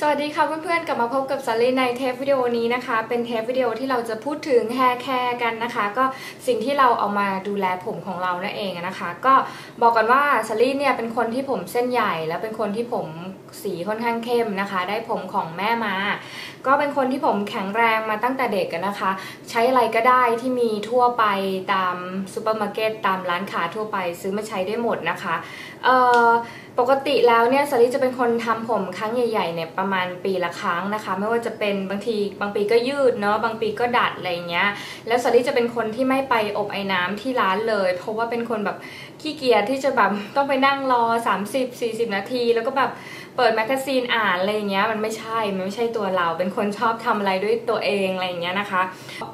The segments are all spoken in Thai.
สวัสดีค่ะเพื่อนๆ กลับมาพบกับซารีในเทปวิดีโอนี้นะคะ เป็นเทปวิดีโอที่เราจะพูดถึงแฮร์แคร์กันนะคะ ก็สิ่งที่เราเอามาดูแลผมของเรานั่นเองนะคะ ก็บอกกันว่าซารีเนี่ยเป็นคนที่ผมเส้นใหญ่ แล้วเป็นคนที่ผมสีค่อนข้างเข้มนะคะ ได้ผมของแม่มา ก็เป็นคนที่ผมแข็งแรงมาตั้งแต่เด็กนะคะ ใช้อะไรก็ได้ที่มีทั่วไปตามซูเปอร์มาร์เก็ตตามร้านค้าทั่วไป ซื้อมาใช้ได้หมดนะคะ เอ่อ ปกติแล้วเนี่ยสลิจะเป็นคนทำผมครั้งใหญ่ๆเนี่ยประมาณปีละครั้งนะคะ ไม่ว่าจะเป็นบางทีบางปีก็ยืดเนาะบางปีก็ดัดอะไรเงี้ยแล้วสลิจะเป็นคนที่ไม่ไปอบไอ้น้ำที่ร้านเลย เพราะว่าเป็นคนแบบขี้เกียจที่จะแบบต้องไปนั่งรอ 30-40 นาที แล้วก็แบบ เปิดแมกกาซีนอ่านอะไรเงี้ยมันไม่ใช่มันไม่ใช่ตัวเรา เป็นคนชอบทำอะไรด้วยตัวเองอะไรเงี้ยนะคะ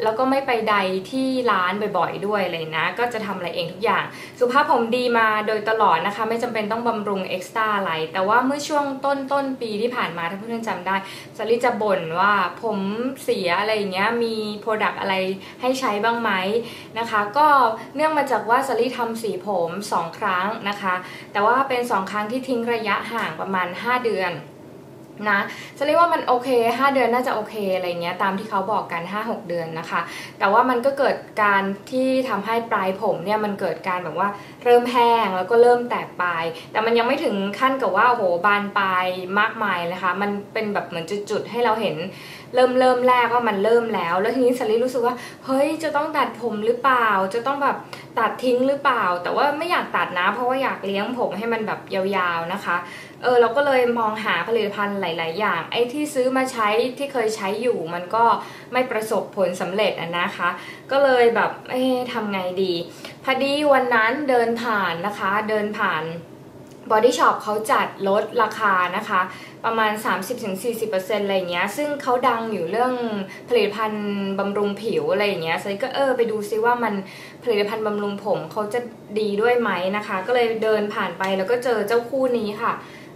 แล้วก็ไม่ไปใดที่ร้านบ่อยๆด้วยเลยนะ ก็จะทำอะไรเองทุกอย่าง สุภาพผมดีมาโดยตลอดนะคะ ไม่จำเป็นต้องบำรุงเอ็กซ์ตร้าอะไร แต่ว่าเมื่อช่วงต้นต้นปีที่ผ่านมาถ้าเพื่อนๆจำได้สลิจะบ่นว่าผมเสียอะไรเงี้ยมีโปรดักต์อะไรให้ใช้บ้างไหมนะคะ ก็เนื่องมาจากว่าสลิทำสีผม 2 ครั้งนะคะ แต่ว่าเป็น 2 ครั้งที่ทิ้งระยะห่างประมาณ5เดือนนะจะเรียกว่ามันโอเค 5 เดือนน่าจะโอเคอะไรเงี้ยตามที่เขาบอกกัน 5-6 เดือนนะคะ แต่ว่ามันก็เกิดการที่ทำให้ปลายผมเนี่ยมันเกิดการแบบว่าเริ่มแห้งแล้วก็เริ่มแตกปลาย แต่มันยังไม่ถึงขั้นกับว่าโอ้โหบานปลายมากมายนะคะ มันเป็นแบบเหมือนจุดๆให้เราเห็นเริ่มเริ่มแรกว่ามันเริ่มแล้ว แล้วทีนี้สลิรู้สึกว่าเฮ้ยจะต้องตัดผมหรือเปล่า จะต้องแบบตัดทิ้งหรือเปล่า แต่ว่าไม่อยากตัดนะ เพราะว่าอยากเลี้ยงผมให้มันแบบยาวๆนะคะ เออเราก็เลยมองหาผลิตภัณฑ์หลาย ๆ อย่าง ไอ้ที่ซื้อมาใช้ที่เคยใช้อยู่ มันก็ไม่ประสบผลสำเร็จนะคะ ก็เลยแบบเอ๊ะทำไงดีพอดีวันนั้นเดินผ่านนะคะ เดินผ่านบอดี้ช็อปเขาจัดลดราคานะคะ ประมาณ 30-40%อะไรเงี้ย ซึ่งเขาดังอยู่เรื่องผลิตภัณฑ์บำรุงผิวอะไรเงี้ยไซก็เออไปดูซิว่ามันผลิตภัณฑ์บำรุงผมเขาจะดีด้วยไหมนะคะ ก็เลยเดินผ่านไปแล้วก็เจอเจ้าคู่นี้ค่ะ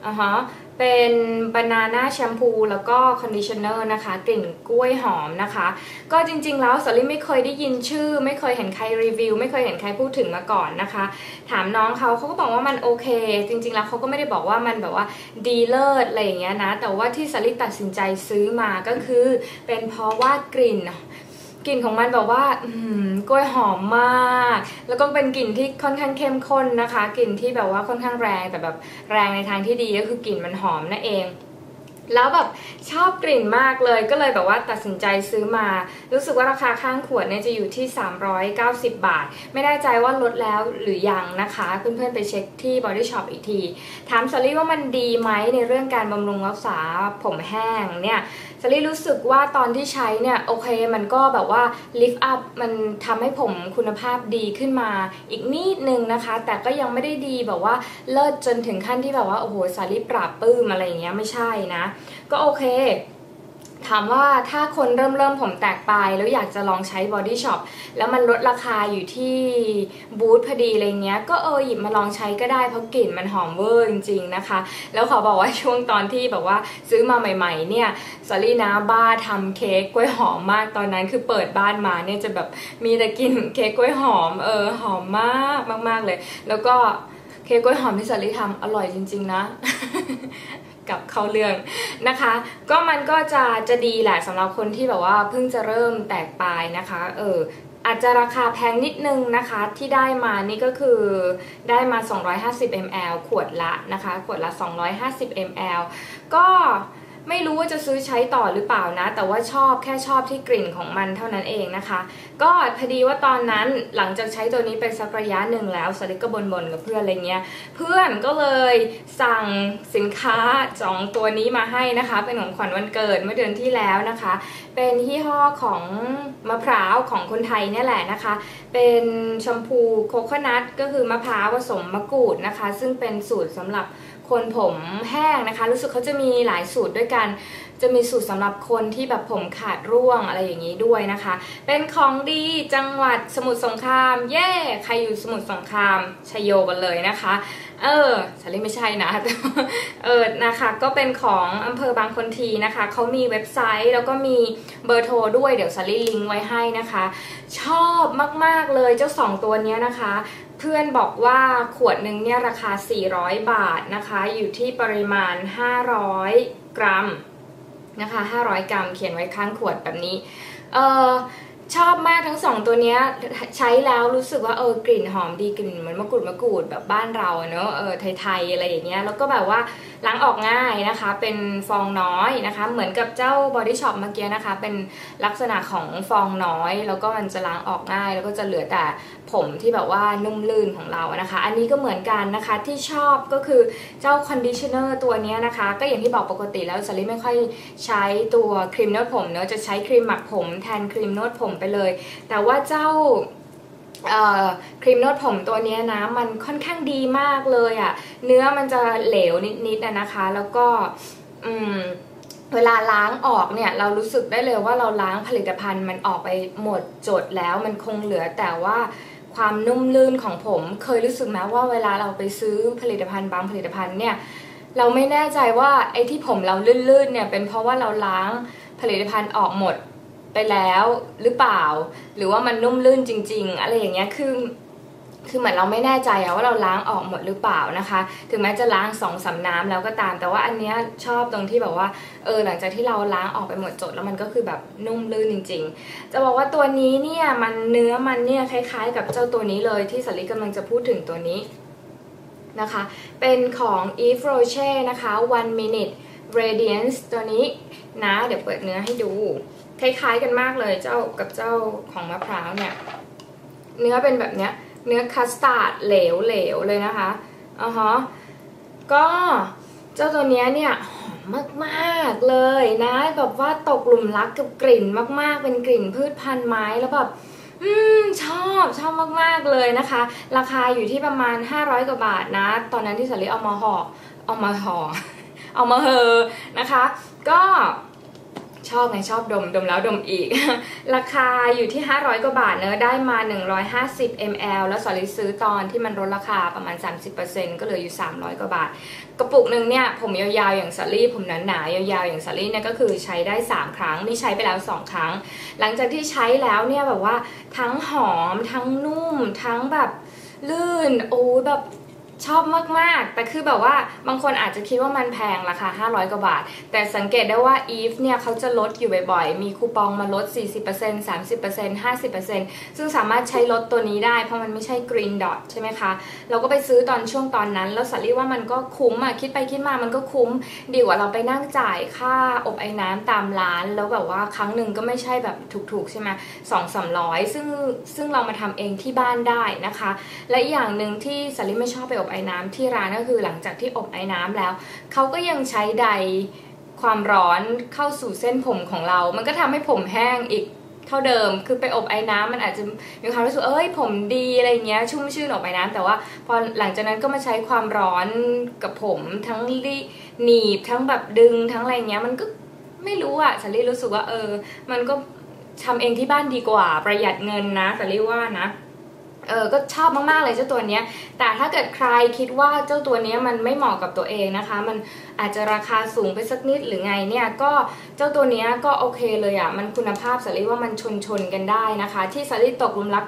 อ่าฮะเป็นบานาน่าแชมพูแล้วก็คอนดิชเนอร์นะคะ กลิ่นกล้วยหอมนะคะ ก็จริงๆแล้วสลิไม่เคยได้ยินชื่อ ไม่เคยเห็นใครรีวิว ไม่เคยเห็นใครพูดถึงมาก่อนนะคะ ถามน้องเขาเขาก็บอกว่ามันโอเค จริงๆแล้วเขาก็ไม่ได้บอกว่ามันแบบว่าดีเลิศอะไรอย่างเงี้ยนะ แต่ว่าที่สลิตัดสินใจซื้อมาก็คือ เป็นเพราะว่ากลิ่น กลิ่นของมันแบบว่ากล้วยหอมมาก แล้วก็เป็นกลิ่นที่ค่อนข้างเข้มข้นนะคะ กลิ่นที่แบบว่าค่อนข้างแรงแต่แบบแรงในทางที่ดีก็คือกลิ่นมันหอมนั่นเอง แล้วแบบชอบกลิ่นมากเลยก็เลยแบบว่าตัดสินใจซื้อมา รู้สึกว่าราคาข้างขวดเนี่ยจะอยู่ที่ 390 บาท ไม่แน่ใจว่าลดแล้วหรือยังนะคะ เพื่อนๆไปเช็คที่ Body Shop อีกที ถามสลี่ว่ามันดีไหมในเรื่องการบำรุงรักษาผมแห้งเนี่ยสลี่รู้สึกว่าตอนที่ใช้เนี่ยโอเคมันก็แบบว่า lift up มันทำให้ผมคุณภาพดีขึ้นมาอีกนิดนึงนะคะ แต่ก็ยังไม่ได้ดีแบบว่าเลิศจนถึงขั้นที่แบบว่าโอ้โหสลี่ปราบปื้มอะไรอย่างเงี้ยไม่ใช่นะก็โอเคถามว่าถ้าคนเริ่มเริ่มผมแตกปลายแล้วอยากจะลองใช้บอดี้ช็อปแล้วมันลดราคาอยู่ที่บูธพอดีอะไรเงี้ย ก็เออหยิบมาลองใช้ก็ได้เพราะกลิ่นมันหอมเวอร์จริงๆนะคะ แล้วขอบอกว่าช่วงตอนที่แบบว่าซื้อมาใหม่ๆเนี่ยสอรี่นะบ้าทำเค้กกล้วยหอมมากตอนนั้นคือเปิดบ้านมาเนี่ยจะแบบมีแต่กลิ่นเค้กกล้วยหอมเออหอมมากมากๆเลย แล้วก็เค้กกล้วยหอมที่สอรี่ทำอร่อยจริง ๆ นะ กับเข้าเรื่องนะคะ ก็มันก็จะจะดีแหละสำหรับคนที่แบบว่าเพิ่งจะเริ่มแตกปลายนะคะเอออาจจะราคาแพงนิดนึงนะคะที่ได้มานี่ก็คือได้มา 250 ml ขวดละนะคะ ขวดละ 250 ml ก็ ไม่รู้ว่าจะซื้อใช้ต่อหรือเปล่านะ แต่ว่าชอบแค่ชอบที่กลิ่นของมันเท่านั้นเองนะคะ ก็พอดีว่าตอนนั้นหลังจากใช้ตัวนี้ไปสักระยะหนึ่งแล้วสลิกก็บนๆกับเพื่อนอะไรเงี้ย เพื่อนก็เลยสั่งสินค้าสองตัวนี้มาให้นะคะ เป็นของขวัญวันเกิดเมื่อเดือนที่แล้วนะคะ เป็นยี่ห้อของมะพร้าวของคนไทยเนี่ยแหละนะคะ เป็นแชมพูโคโคนัทก็คือมะพร้าวผสมมะกรูดนะคะ ซึ่งเป็นสูตรสำหรับ คนผมแห้งนะคะ รู้สึกเขาจะมีหลายสูตรด้วยกัน จะมีสูตรสำหรับคนที่แบบผมขาดร่วงอะไรอย่างนี้ด้วยนะคะ เป็นของดีจังหวัดสมุทรสงคราม เย่ใครอยู่สมุทรสงครามชยโยกันเลยนะคะ เออสาลีไม่ใช่นะเออนะคะ ก็เป็นของอำเภอบางคนทีนะคะ เขามีเว็บไซต์แล้วก็มีเบอร์โทรด้วยเดี๋ยวสาลีลิงก์ไว้ให้นะคะ ชอบมากๆเลยเจ้าสองตัวนี้นะคะ เพื่อนบอกว่าขวดหนึ่งเนี่ยราคา 400 บาทนะคะ อยู่ที่ปริมาณ 500 กรัมนะคะ 500 กรัม เขียนไว้ข้างขวดแบบนี้ เออ ชอบมากทั้งสองตัวเนี้ยใช้แล้วรู้สึกว่าเออกลิ่นหอมดีกลิ่นเหมือนมะกรูดมะกรูดแบบบ้านเราเนอะเออไทยๆอะไรอย่างเงี้ยแล้วก็แบบว่าล้างออกง่ายนะคะ เป็นฟองน้อยนะคะ เหมือนกับเจ้า Body Shop เมื่อกี้นะคะ เป็นลักษณะของฟองน้อย แล้วก็มันจะล้างออกง่าย แล้วก็จะเหลือแต่ผมที่แบบว่านุ่มลื่นของเรานะคะ อันนี้ก็เหมือนกันนะคะที่ชอบก็คือเจ้าคอนดิชเนอร์ตัวนี้นะคะ ก็อย่างที่บอกปกติแล้วสลิไม่ค่อยใช้ตัวครีมนวดผมเนอะจะใช้ครีมหมักผมแทนครีมนวดผมไปเลย แต่ว่าเจ้าครีมนวดผมตัวนี้นะมันค่อนข้างดีมากเลยอะ่ะ เนื้อมันจะเหลวนิดๆนะคะ แล้วก็เวลาล้างออกเนี่ยเรารู้สึกได้เลยว่าเราล้างผลิตภัณฑ์มันออกไปหมดจดแล้ว มันคงเหลือแต่ว่าความนุ่มลื่นของผมเคยรู้สึกไหมว่าเวลาเราไปซื้อผลิตภัณฑ์บางผลิตภัณฑ์เนี่ยเราไม่แน่ใจว่าไอ้ที่ผมเราลื่นๆเนี่ยเป็นเพราะว่าเราล้างผลิตภัณฑ์ออกหมด ไปแล้วหรือเปล่า หรือว่ามันนุ่มลื่นจริง ๆ อะไรอย่างเงี้ยคือคือเหมือนเราไม่แน่ใจอะว่าเราล้างออกหมดหรือเปล่านะคะ ถึงแม้จะล้างสองสาน้ำแล้วก็ตาม แต่ว่าอันเนี้ยชอบตรงที่แบบว่า เออหลังจากที่เราล้างออกไปหมดจดแล้วมันก็คือแบบนุ่มลื่นจริง ๆ จะบอกว่าตัวนี้เนี่ยมันเนื้อมันเนี่ยคล้ายๆ กับเจ้าตัวนี้เลยที่สลิกำลังจะพูดถึงตัวนี้นะคะ เป็นของ Eve Roche นะคะ one minute radiance ตัวนี้นะ เดี๋ยวเปิดเนื้อให้ดู คล้ายๆกันมากเลยเจ้ากับเจ้าของมะพร้าวเนี่ย เนื้อเป็นแบบเนี้ย เนื้อคัสตาร์ดเหลวเเลยนะคะอ๋อฮะก็เจ้าตัวเนี้ยเนี่ยหอมมากๆเลยนะแบบว่าตกหลุมรักกับกลิ่นมากๆ เป็นกลิ่นพืชพันธุ์ไม้แล้วแบบอืมชอบชอบมากๆเลยนะคะ ราคาอยู่ที่ประมาณ 500 กว่าบาทนะ ตอนนั้นที่สลิเอามาห่อเอามาห่อเอามาเฮอนะคะ ก็ ชอบไงชอบดมดมแล้วดมอีก ราคาอยู่ที่ 500 กว่าบาทเนอะได้มา 150 ml แล้วสอริซื้อตอนที่มันลดราคาประมาณ 30%ก็เหลืออยู่ 300 กว่าบาท กระปุกหนึ่งเนี่ยผมยาวๆอย่างสาลี่ผมหนาๆยาวๆอย่างสาลี่เนี่ยก็คือใช้ได้ 3 ครั้งนี่ใช้ไปแล้ว 2 ครั้ง หลังจากที่ใช้แล้วเนี่ยแบบว่าทั้งหอมทั้งนุ่มทั้งแบบลื่นโอ้แบบ ชอบมาก ๆ แต่คือแบบว่าบางคนอาจจะคิดว่ามันแพงราคา 500 กว่าบาท แต่สังเกตได้ว่า Eve เนี่ยเขาจะลดอยู่บ่อยๆ มีคูปองมาลด 40% 30% 50%ซึ่งสามารถใช้ลดตัวนี้ได้ เพราะมันไม่ใช่ Green Dot ใช่ไหมคะ เราก็ไปซื้อตอนช่วงตอนนั้น แล้วสัลี่ว่ามันก็คุ้มอะคิดไปคิดมามันก็คุ้ม ดีกว่าเราไปนั่งจ่ายค่าอบไอ้น้ำตามร้าน แล้วแบบว่าครั้งหนึ่งก็ไม่ใช่แบบถูกๆ ใช่ไหมสองสามร้อยซึ่งซึ่งเรามาทำเองที่บ้านได้นะคะ และอย่างหนึ่งที่สัลี่ไม่ชอบไปอบไอ้น้ำที่ร้านก็คือหลังจากที่อบไอ้น้ำแล้ว เขาก็ยังใช้ใดความร้อนเข้าสู่เส้นผมของเรา มันก็ทำให้ผมแห้งอีกเท่าเดิม คือไปอบไอ้น้ำมันอาจจะมีความรู้สึกเอ้ยผมดีอะไรเงี้ยชุ่มชื่นอบไอ้น้ำแต่ว่าพอหลังจากนั้นก็มาใช้ความร้อนกับผมทั้งรีหนีบทั้งแบบดึงทั้งอะไรเงี้ยมันก็ไม่รู้อะสัลลี่รู้สึกว่าเออ มันก็ทำเองที่บ้านดีกว่าประหยัดเงินนะสัลลี่ว่านะ เออก็ชอบมากๆเลยเจ้าตัวเนี้ย แต่ถ้าเกิดใครคิดว่าเจ้าตัวเนี้ยมันไม่เหมาะกับตัวเองนะคะ มันอาจจะราคาสูงไปสักนิดหรือไงเนี่ยก็เจ้าตัวเนี้ยก็โอเคเลยอะ่ะมันคุณภาพสารีว่ามันชนชนกันได้นะคะ ที่สารีตกลุมรัก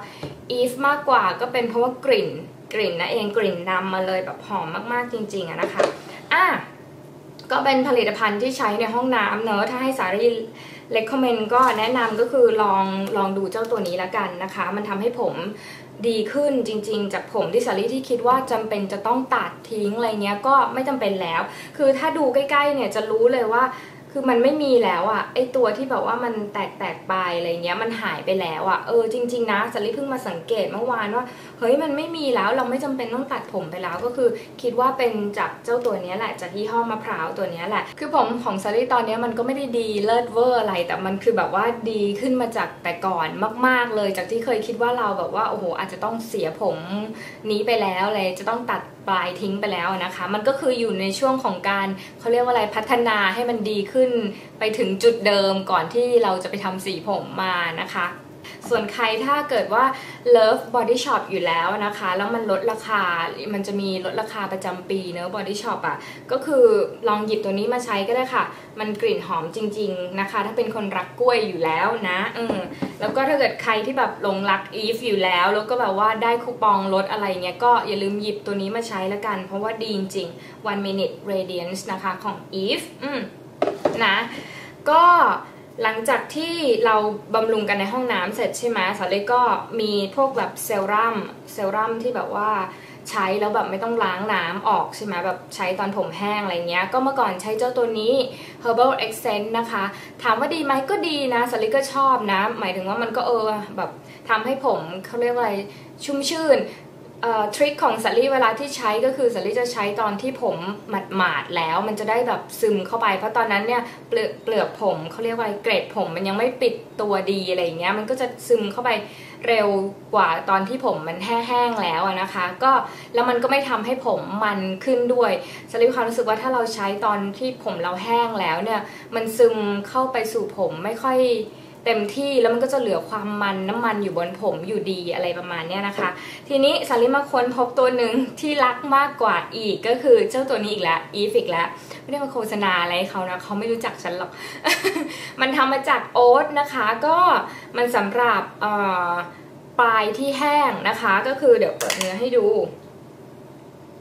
อีฟมากกว่าก็เป็นเพราะว่ากลิ่นกลิ่นนะเองกลิ่นนำมาเลยแบบหอมมากๆจริงๆอะนะคะอะก็เป็นผลิตภัณฑ์ที่ใช้ในห้องน้ำเนอะถ้าให้สารีเลคคอมเมนต์ก็แนะนำก็คือลองลองดูเจ้าตัวนี้ละกันนะคะ มันทำให้ผม ดีขึ้นจริง ๆ จากผมที่สาลี่ที่คิดว่าจำเป็นจะต้องตัดทิ้งอะไรเนี้ยก็ไม่จำเป็นแล้ว คือถ้าดูใกล้ๆเนี่ยจะรู้เลยว่า คือมันไม่มีแล้วอะไอตัวที่แบบว่ามันแตกแตกไปอะไรเงี้ยมันหายไปแล้วอะเออจริง ๆ นะสลิเพิ่งมาสังเกตเมื่อวานว่าเฮ้ยมันไม่มีแล้วเราไม่จำเป็นต้องตัดผมไปแล้วก็คือ คิดว่าเป็นจากเจ้าตัวนี้แหละจากที่ห้อมะพร้าวตัวนี้แหละ คือผมของสลิตอนนี้มันก็ไม่ได้ดีเลิศเวอร์อะไร แต่มันคือแบบว่าดีขึ้นมาจากแต่ก่อนมาก ๆเลย จากที่เคยคิดว่าเราแบบว่าโอ้โหอาจจะต้องเสียผมนี้ไปแล้วเลยจะต้องตัด ปลายทิ้งไปแล้วนะคะ มันก็คืออยู่ในช่วงของการเขาเรียกว่าอะไรพัฒนาให้มันดีขึ้น ไปถึงจุดเดิมก่อนที่เราจะไปทำสีผมมานะคะ ส่วนใครถ้าเกิดว่า Love Body Shop อยู่แล้วนะคะ แล้วมันลดราคา มันจะมีลดราคาประจำปีเนอะ Body Shop อะ่ะ ก็คือลองหยิบตัวนี้มาใช้ก็ได้ค่ะ มันกลิ่นหอมจริง ๆนะคะ ถ้าเป็นคนรักกล้วยอยู่แล้วนะอืมแล้วก็ถ้าเกิดใครที่แบบหลงรักอีฟอยู่แล้ว แล้วก็แบบว่าได้คูปองลดอะไรเงี้ย ก็อย่าลืมหยิบตัวนี้มาใช้แล้วกัน เพราะว่าดีจริงๆ one minute radiance นะคะของ Eve อืมนะ ก็ หลังจากที่เราบำรุงกันในห้องน้ำเสร็จใช่ไหมสาลีก็มีพวกแบบเซรั่มเซรั่มที่แบบว่าใช้แล้วแบบไม่ต้องล้างน้ำออกใช่ไหมแบบใช้ตอนผมแห้งอะไรเงี้ย ก็เมื่อก่อนใช้เจ้าตัวนี้ herbal essence นะคะ ถามว่าดีไหมก็ดีนะสาลีก็ชอบนะ หมายถึงว่ามันก็เออแบบทำให้ผมเขาเรียกว่าอะไรชุ่มชื่น ทริคของสาลี่เวลาที่ใช้ก็คือสาลี่จะใช้ตอนที่ผมหมาดหมาดแล้ว มันจะได้แบบซึมเข้าไป เพราะตอนนั้นเนี่ยเปลือกเปลือกผมเขาเรียกว่าเกรดผมมันยังไม่ปิดตัวดีอะไรเงี้ยมันก็จะซึมเข้าไปเร็วกว่าตอนที่ผมมันแห้งๆแล้วนะคะ ก็แล้วมันก็ไม่ทำให้ผมมันขึ้นด้วยสาลี่ความรู้สึกว่าถ้าเราใช้ตอนที่ผมเราแห้งแล้วเนี่ยมันซึมเข้าไปสู่ผมไม่ค่อย เต็มที่แล้วมันก็จะเหลือความมันน้ำมันอยู่บนผมอยู่ดีอะไรประมาณนี้นะคะ ทีนี้สาลิมาค้นพบตัวหนึ่งที่รักมากกว่าอีกก็คือเจ้าตัวนี้อีกแล้วอีฟอีกแล้วไม่ได้มาโฆษณาอะไรเขานะเขาไม่รู้จักฉันหรอก มันทำมาจากโอ๊ตนะคะ ก็มันสำหรับปลายที่แห้งนะคะ ก็คือเดี๋ยวเปิดเนื้อให้ดู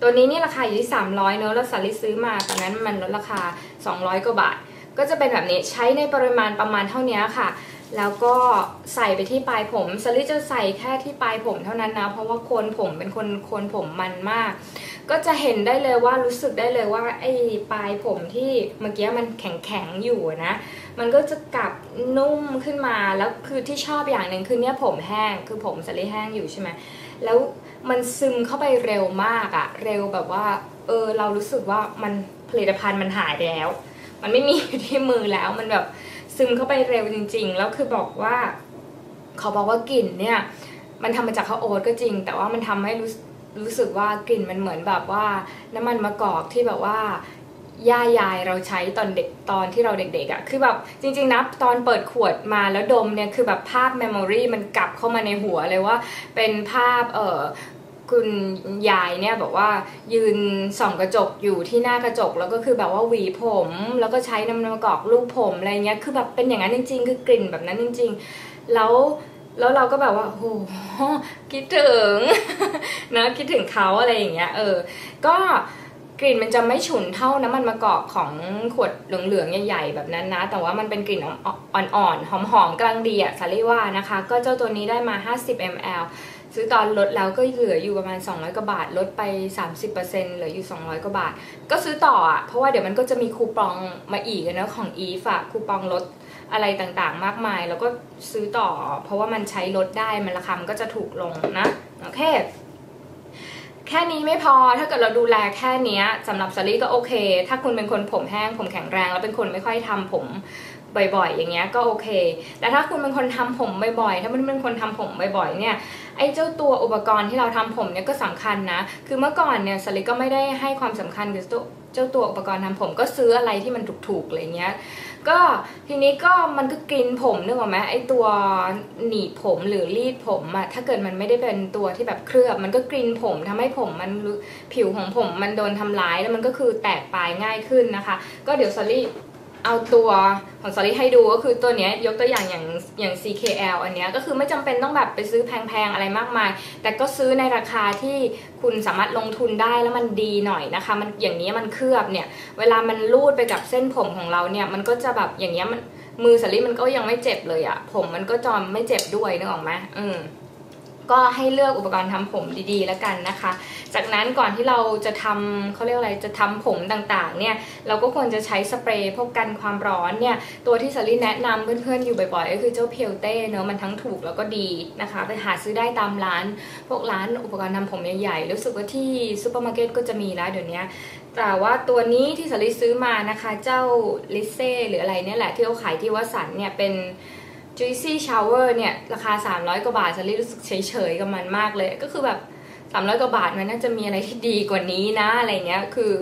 ตัวนี้นี่ราคาอยู่ที่ 300เนอะแล้วสาลิซื้อมาตอนนั้นมันลดราคา 200กว่าบาท ก็จะเป็นแบบนี้ใช้ในปริมาณประมาณเท่านี้ค่ะ แล้วก็ใส่ไปที่ปลายผมสลิจะใส่แค่ที่ปลายผมเท่านั้นนะ เพราะว่าโคนผมเป็นคนโคนผมมันมาก ก็จะเห็นได้เลยว่ารู้สึกได้เลยว่าไอ้ปลายผมที่เมื่อกี้มันแข็งแข็งอยู่นะ มันก็จะกลับนุ่มขึ้นมาแล้วคือที่ชอบอย่างหนึ่งคือเนี้ยผมแห้งคือผมสลิแห้งอยู่ใช่ไหมแล้วมันซึมเข้าไปเร็วมากอะเร็วแบบว่าเออเรารู้สึกว่ามันผลิตภัณฑ์มันหายแล้ว มันไม่มีอยู่ที่มือแล้วมันแบบซึมเข้าไปเร็วจริง ๆ แล้วคือบอกว่าเขาบอกว่ากลิ่นเนี่ยมันทำมาจากข้าวโอ๊ตก็จริง แต่ว่ามันทำให้รู้รู้สึกว่ากลิ่นมันเหมือนแบบว่า น้ำมันมะกอกที่แบบว่าย่ายายเราใช้ตอนเด็กตอนที่เราเด็กๆอะ่ะคือแบบจริงๆนะตอนเปิดขวดมาแล้วดมเนี่ยคือแบบภาพเมมโมรีมันกลับเข้ามาในหัวเลยว่า เป็นภาพเออ คุณยายเนี่ยบอกว่ายืนส่องกระจกอยู่ที่หน้ากระจกแล้วก็คือแบบว่าหวีผม แล้วก็ใช้น้ำมะกอกลูกผมอะไรเงี้ยคือแบบเป็นอย่างนั้นจริง ๆ คือกลิ่นแบบนั้นจริง ๆ แล้วแล้วเราก็แบบว่าโอ้คิดถึงนะคิดถึงเขาอะไรอย่างเงี้ยเออ ก็กลิ่นมันจะไม่ฉุนเท่าน้ำมันมะกอกของขวดเหลืองๆใหญ่ๆแบบนั้นนะ แต่ว่ามันเป็นกลิ่นอ่อนๆหอมๆกลางดีอะซารีว่านะคะ ก็เจ้าตัวนี้ได้มา 50 ml ซื้อตอนลดแล้วก็เหลืออยู่ประมาณ 200 กว่าบาท ลดไป 30%เหลืออยู่ 200 กว่าบาท ก็ซื้อต่ออะ เพราะว่าเดี๋ยวมันก็จะมีคูปองมาอีกนะของอีฟอะคูปองลดอะไรต่างๆ มากมาย แล้วก็ซื้อต่อ เพราะว่ามันใช้ลดได้ มันราคามันก็จะถูกลงนะ โอเค แค่นี้ไม่พอ ถ้าเกิดเราดูแลแค่นี้สำหรับซารี่ก็โอเค ถ้าคุณเป็นคนผมแห้งผมแข็งแรง แล้วเป็นคนไม่ค่อยทำผม บ่อยๆ อย่างเงี้ยก็โอเค แต่ถ้าคุณเป็นคนทำผมบ่อยๆ ถ้ามันเป็นคนทำผมบ่อยๆ เนี่ย ไอ้เจ้าตัวอุปกรณ์ที่เราทำผมเนี่ยก็สำคัญนะ คือเมื่อก่อนเนี่ยสลิก็ไม่ได้ให้ความสำคัญกับเจ้าตัวอุปกรณ์ทำผมก็ซื้ออะไรที่มันถูกๆ อะไรเงี้ย ก็ทีนี้ก็มันก็กินผมนึกออกไหมไอ้ตัวหนีบผมหรือรีดผมอะถ้าเกิดมันไม่ได้เป็นตัวที่แบบเคลือบ มันก็กินผมทำให้ผมมันผิวของผมมันโดนทำร้ายแล้วมันก็คือแตกปลายง่ายขึ้นนะคะ ก็เดี๋ยวซอรี่ เอาตัวของสลิให้ดูก็คือตัวนี้ยกตัวอย่างอย่างอย่าง CKL อันนี้ก็คือไม่จำเป็นต้องแบบไปซื้อแพงๆอะไรมากมาย แต่ก็ซื้อในราคาที่คุณสามารถลงทุนได้แล้วมันดีหน่อยนะคะ มันอย่างนี้มันเคลือบเนี่ย เวลามันลูดไปกับเส้นผมของเราเนี่ย มันก็จะแบบอย่างเงี้ยมันมือสลิมันก็ยังไม่เจ็บเลยอะผมมันก็จอมไม่เจ็บด้วยนึกออกไหมอืม ก็ให้เลือกอุปกรณ์ทำผมดีๆ แล้วกันนะคะ จากนั้นก่อนที่เราจะทำเขาเรียกอะไรจะทำผมต่างๆเนี่ยเราก็ควรจะใช้สเปรย์พวกกันความร้อนเนี่ยตัวที่สลีแนะนำเพื่อนๆอยู่บ่อยๆ ก็คือเจ้าเพียวเต้เนอะมันทั้งถูกแล้วก็ดีนะคะ ไปหาซื้อได้ตามร้าน พวกร้านอุปกรณ์ทำผมใหญ่ๆรู้สึกว่าที่ซูเปอร์มาร์เก็ตก็จะมีแล้วเดี๋ยวนี้แต่ว่าตัวนี้ที่สลีซื้อมานะคะ เจ้าลิเซ่หรืออะไรเนี่ยแหละที่เขาขายที่วัสันเนี่ยเป็น Juicy Shower เนี่ย ราคา 300 กว่าบาทฉันรู้สึกเฉยๆกับมันมากเลย ก็คือแบบ 300 กว่าบาทมันน่าจะมีอะไรที่ดีกว่านี้นะอะไรเงี้ยคือ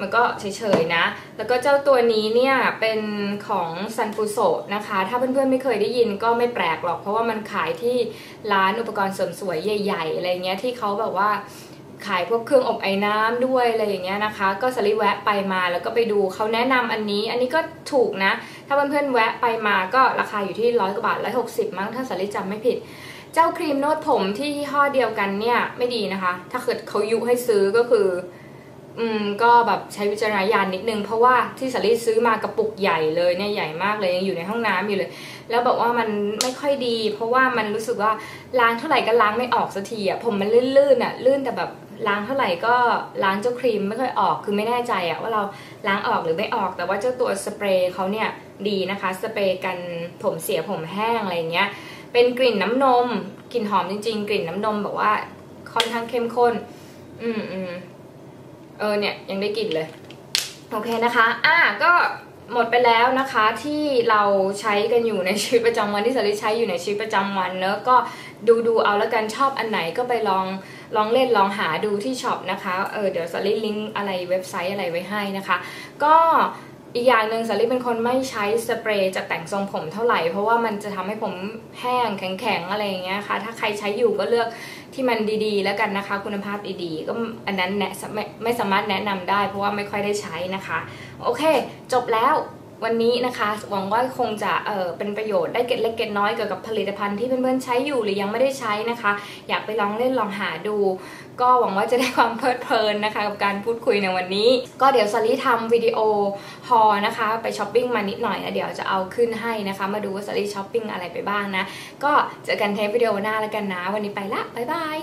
มันก็เฉยๆนะ แล้วก็เจ้าตัวนี้เนี่ยเป็นของซันฟูโซนะคะ ถ้าเพื่อนๆไม่เคยได้ยินก็ไม่แปลกหรอก เพราะว่ามันขายที่ร้านอุปกรณ์เสริมสวยใหญ่ ๆ อะไรเงี้ยที่เขาแบบว่าขายพวกเครื่องอบไอ้น้ำด้วยอะไรอย่างเงี้ยนะคะ ก็สลิแวะไปมาแล้วก็ไปดูเขาแนะนำอันนี้ อันนี้ก็ถูกนะ ถ้าเพื่อนๆแวะไปมาก็ราคาอยู่ที่ร้อยกว่าบาทร้อยหกสิบมั้งถ้าสลิจำไม่ผิด เจ้าครีมนวดผมที่ยี่ห้อเดียวกันเนี่ยไม่ดีนะคะ ถ้าเกิดเขายุให้ซื้อก็คือ อืมก็แบบใช้วิจารณญาณนิดนึง เพราะว่าที่สาลีซื้อมากระปุกใหญ่เลยเนี่ยใหญ่มากเลยยังอยู่ในห้องน้ำอยู่เลย แล้วบอกว่ามันไม่ค่อยดี เพราะว่ามันรู้สึกว่าล้างเท่าไหร่ก็ล้างไม่ออกสักทีอะผมมันลื่นๆอะลื่นแต่แบบล้างเท่าไหร่ก็ล้างเจ้าครีมไม่ค่อยออกคือไม่แน่ใจอะว่าเราล้างออกหรือไม่ออกแต่ว่าเจ้าตัวสเปรย์เขาเนี่ย ดีนะคะ สเปรย์กันผมเสียผมแห้งอะไรเงี้ย เป็นกลิ่นน้ำนม กลิ่นหอมจริง ๆ กลิ่นน้ำนมแบบว่าค่อนข้างเข้มข้น อืมอืมเออเนี่ยยังได้กลิ่นเลย โอเคนะคะ อะก็หมดไปแล้วนะคะที่เราใช้กันอยู่ในชีวิตประจำวันที่สาริใช้อยู่ในชีวิตประจำวันเนอะก็ดูดูเอาแล้วกันชอบอันไหนก็ไปลองลองเล่นลองหาดูที่ช็อปนะคะเออเดี๋ยวสาริลิงก์อะไรเว็บไซต์อะไรไว้ให้นะคะ ก็ อีกอย่างหนึ่งสาลิเป็นคนไม่ใช้สเปรย์จะแต่งทรงผมเท่าไหร่ เพราะว่ามันจะทำให้ผมแห้งแข็งๆอะไรอย่างเงี้ยค่ะ ถ้าใครใช้อยู่ก็เลือกที่มันดีๆ แล้วกันนะคะ คุณภาพดีๆ ก็อันนั้นแนะไม่ไม่สามารถแนะนำได้ เพราะว่าไม่ค่อยได้ใช้นะคะ โอเค จบแล้ว วันนี้นะคะหวังว่าคงจะเออเป็นประโยชน์ได้เก็ดเล็กเก็ดน้อยเกี่ยวกับผลิตภัณฑ์ที่เพื่อนๆใช้อยู่หรือยังไม่ได้ใช้นะคะ อยากไปลองเล่นลองหาดู ก็หวังว่าจะได้ความเพลิดเพลินนะคะกับการพูดคุยในวันนี้ ก็เดี๋ยวซารีทำวิดีโอฮอนะคะ ไปช้อปปิ้งมานิดหน่อยนะเดี๋ยวจะเอาขึ้นให้นะคะ มาดูว่าซารีช้อปปิ้งอะไรไปบ้างนะก็เจอกันเทปวิดีโอหน้าแล้วกันนะ วันนี้ไปละบ๊ายบาย